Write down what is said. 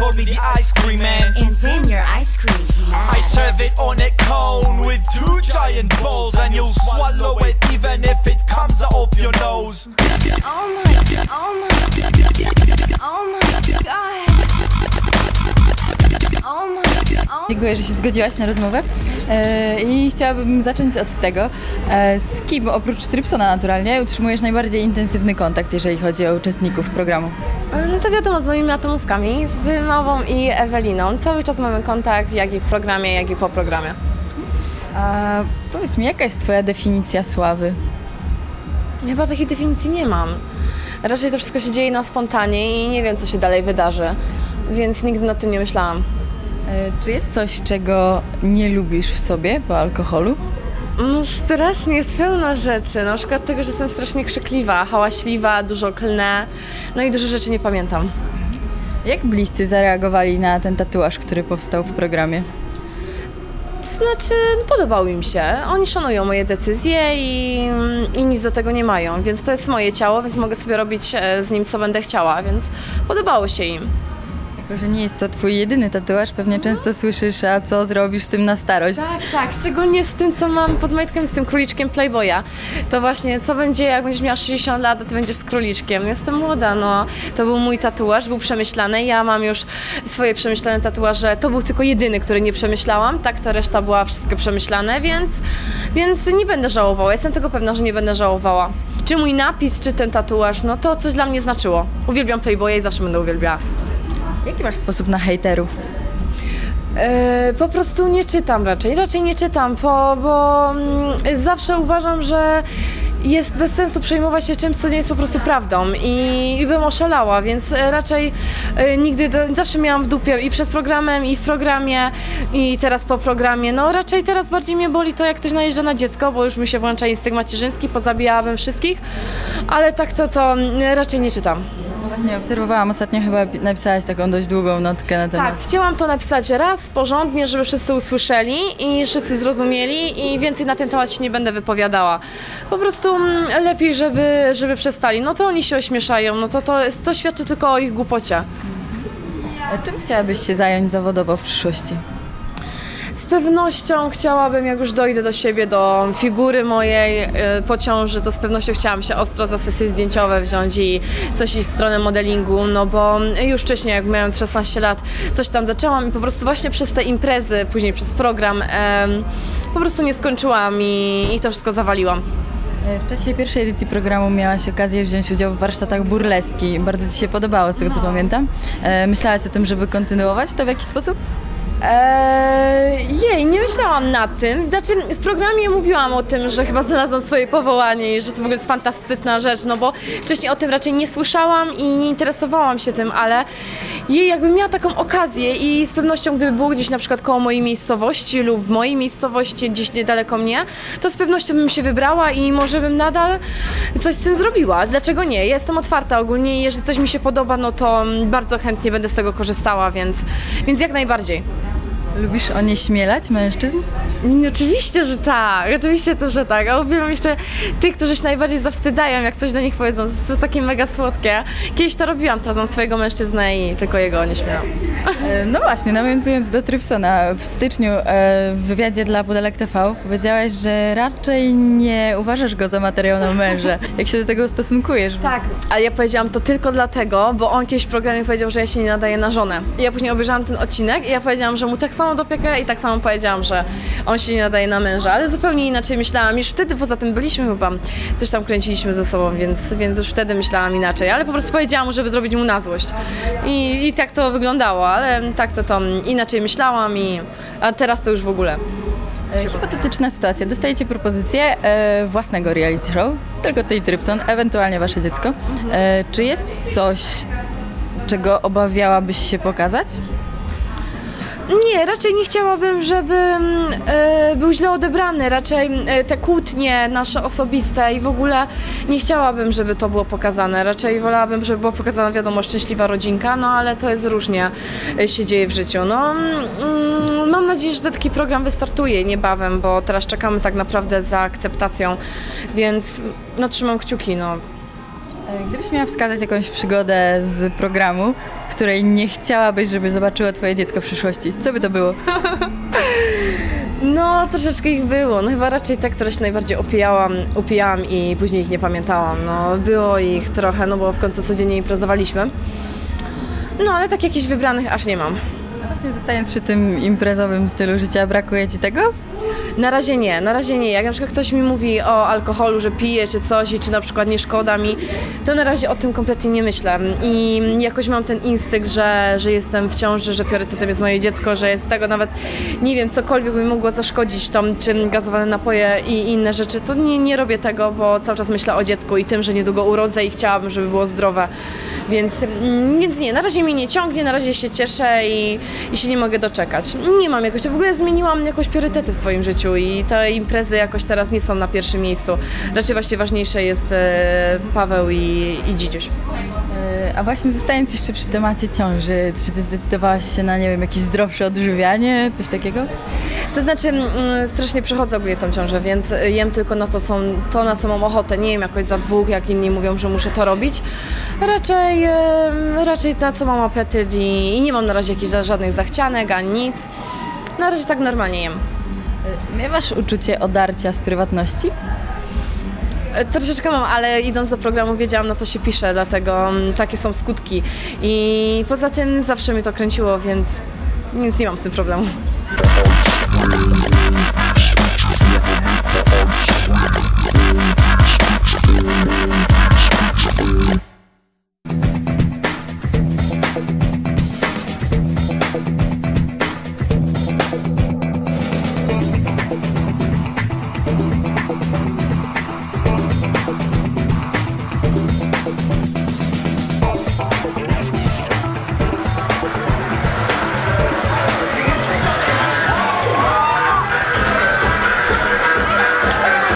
call me the ice cream man. It's in your ice cream I serve it on a cone with two giant balls, and you'll swallow it even if it comes out of your nose. Oh my, oh my, oh my god. Oh my, oh Dziękuję, że się zgodziłaś na rozmowę e, i chciałabym zacząć od tego, e, z kim oprócz Trypsona naturalnie utrzymujesz najbardziej intensywny kontakt, jeżeli chodzi o uczestników programu. No to wiadomo, z moimi atomówkami, z Małą i Eweliną. Cały czas mamy kontakt, jak i w programie, jak i po programie. A powiedz mi, jaka jest twoja definicja sławy? Chyba takiej definicji nie mam. Raczej to wszystko się dzieje na spontanie i nie wiem, co się dalej wydarzy. Więc nigdy nad tym nie myślałam. E, Czy jest coś, czego nie lubisz w sobie po alkoholu? No, strasznie jest pełno rzeczy. Na przykład tego, że jestem strasznie krzykliwa, hałaśliwa, dużo klnę. No i dużo rzeczy nie pamiętam. Jak bliscy zareagowali na ten tatuaż, który powstał w programie? To znaczy, podobał im się. Oni szanują moje decyzje i, i nic do tego nie mają. Więc to jest moje ciało, więc mogę sobie robić e, z nim, co będę chciała. Więc podobało się im. Że nie jest to twój jedyny tatuaż, pewnie często słyszysz, a co zrobisz z tym na starość? Tak, tak, szczególnie z tym, co mam pod majtkiem, z tym króliczkiem Playboya. To właśnie, co będzie, jak będziesz miała 60 lat, a ty będziesz z króliczkiem. Jestem młoda, no. To był mój tatuaż, był przemyślany. Ja mam już swoje przemyślane tatuaże. To był tylko jedyny, który nie przemyślałam. Tak, to reszta była wszystko przemyślane, więc, więc nie będę żałowała. Jestem tego pewna, że nie będę żałowała. Czy mój napis, czy ten tatuaż, no to coś dla mnie znaczyło. Uwielbiam Playboya i zawsze będę uwielbiała. Jaki masz sposób na hejterów? E, po prostu nie czytam raczej. Raczej nie czytam, bo, bo mm, zawsze uważam, że jest bez sensu przejmować się czymś, co nie jest po prostu prawdą i, i bym oszalała, więc e, raczej e, nigdy, do, zawsze miałam w dupie i przed programem, i w programie, i teraz po programie. No raczej teraz bardziej mnie boli to, jak ktoś najeżdża na dziecko, bo już mi się włącza instynkt macierzyński, pozabijałabym wszystkich, ale tak to, to mm, raczej nie czytam. Właśnie, obserwowałam ostatnio, chyba napisałaś taką dość długą notkę na temat. Tak, chciałam to napisać raz, porządnie, żeby wszyscy usłyszeli i wszyscy zrozumieli i więcej na ten temat się nie będę wypowiadała. Po prostu mm, lepiej, żeby, żeby przestali. No to oni się ośmieszają, no to, to, to świadczy tylko o ich głupocie. A Czym chciałabyś się zająć zawodowo w przyszłości? Z pewnością chciałabym, jak już dojdę do siebie, do figury mojej y, po ciąży, to z pewnością chciałam się ostro za sesje zdjęciowe wziąć i coś iść w stronę modelingu, no bo już wcześniej, jak miałem 16 lat, coś tam zaczęłam i po prostu właśnie przez te imprezy, później przez program, po prostu nie skończyłam i, i to wszystko zawaliłam. W czasie pierwszej edycji programu miałaś okazję wziąć udział w warsztatach burleski. Bardzo Ci się podobało, z tego co pamiętam. E, Myślałaś o tym, żeby kontynuować to w jakiś sposób? Eee, jej, nie myślałam nad tym. Znaczy, w programie mówiłam o tym, że chyba znalazłam swoje powołanie i że to w ogóle jest fantastyczna rzecz, no bo wcześniej o tym raczej nie słyszałam i nie interesowałam się tym, ale jej jakbym miała taką okazję i z pewnością gdyby było gdzieś na przykład koło mojej miejscowości lub w mojej miejscowości, gdzieś niedaleko mnie, to z pewnością bym się wybrała i może bym nadal coś z tym zrobiła. Dlaczego nie? Jestem otwarta ogólnie i jeżeli coś mi się podoba, no to bardzo chętnie będę z tego korzystała, więc, więc jak najbardziej. Lubisz onieśmielać mężczyzn? Oczywiście, że tak, oczywiście też, że tak. A uwielbiam jeszcze tych, którzy się najbardziej zawstydzają, jak coś do nich powiedzą. To jest takie mega słodkie. Kiedyś to robiłam, teraz mam swojego mężczyznę i tylko jego nie śmiałam. E, No właśnie, nawiązując do Trypsona, w styczniu e, w wywiadzie dla Pudelek TV powiedziałaś, że raczej nie uważasz go za materiał na męża. Jak się do tego stosunkujesz? Tak, ale ja powiedziałam to tylko dlatego, bo on kiedyś w programie powiedział, że ja się nie nadaję na żonę. I ja później obejrzałam ten odcinek i ja powiedziałam, że mu tak samo dopiekę i tak samo powiedziałam, że on się nie nadaje na męża, ale zupełnie inaczej myślałam. Już wtedy poza tym byliśmy chyba, coś tam kręciliśmy ze sobą, więc, więc już wtedy myślałam inaczej, ale po prostu powiedziałam mu, żeby zrobić mu na złość. I, i tak to wyglądało, ale tak to, to inaczej myślałam i a teraz to już w ogóle. Hipotetyczna sytuacja. Dostajecie propozycję e, własnego reality show, tylko tej Trypson, ewentualnie wasze dziecko. E, czy jest coś, czego obawiałabyś się pokazać? Nie, raczej nie chciałabym, żeby e, był źle odebrany. Raczej e, te kłótnie nasze osobiste i w ogóle nie chciałabym, żeby to było pokazane. Raczej wolałabym, żeby była pokazana, wiadomo, szczęśliwa rodzinka, no ale to jest różnie e, się dzieje w życiu. No, mm, mam nadzieję, że taki program wystartuje niebawem, bo teraz czekamy tak naprawdę za akceptacją, więc no trzymam kciuki, no. E, Gdybyś miała wskazać jakąś przygodę z programu, której nie chciałabyś, żeby zobaczyło twoje dziecko w przyszłości, co by to było? No, troszeczkę ich było. No chyba raczej te, które się najbardziej opijałam, upijałam i później ich nie pamiętałam. No, było ich trochę, no bo w końcu codziennie imprezowaliśmy. No, ale tak jakichś wybranych aż nie mam. Właśnie zostając przy tym imprezowym stylu życia, brakuje ci tego? Na razie nie, na razie nie. Jak na przykład ktoś mi mówi o alkoholu, że pije czy coś i czy na przykład nie szkoda mi, to na razie o tym kompletnie nie myślę. I jakoś mam ten instynkt, że, że jestem w ciąży, że priorytetem jest moje dziecko, że jest tego nawet, nie wiem, cokolwiek by mi mogło zaszkodzić tam, czy gazowane napoje i inne rzeczy, to nie, nie robię tego, bo cały czas myślę o dziecku i tym, że niedługo urodzę i chciałabym, żeby było zdrowe. Więc, mm, więc nie, na razie mnie nie ciągnie, na razie się cieszę i, i się nie mogę doczekać. Nie mam jakoś, w ogóle zmieniłam jakoś priorytety w swoim życiu i te imprezy jakoś teraz nie są na pierwszym miejscu. Raczej właśnie ważniejsze jest e, Paweł i, i Dzidziuś. E, A właśnie zostając jeszcze przy temacie ciąży, czy ty zdecydowałaś się na, nie wiem, jakieś zdrowsze odżywianie, coś takiego? To znaczy, mm, strasznie przechodzę ogólnie tą ciążę, więc jem tylko na to, co, to, na co mam ochotę. Nie jem jakoś za dwóch, jak inni mówią, że muszę to robić. Raczej, raczej na co mam apetyt i, i nie mam na razie jakichś żadnych zachcianek, ani nic. Na razie tak normalnie jem. E, Miewasz uczucie odarcia z prywatności? E, Troszeczkę mam, ale idąc do programu wiedziałam na co się pisze, dlatego mm, takie są skutki. I poza tym zawsze mnie to kręciło, więc nic nie mam z tym problemu.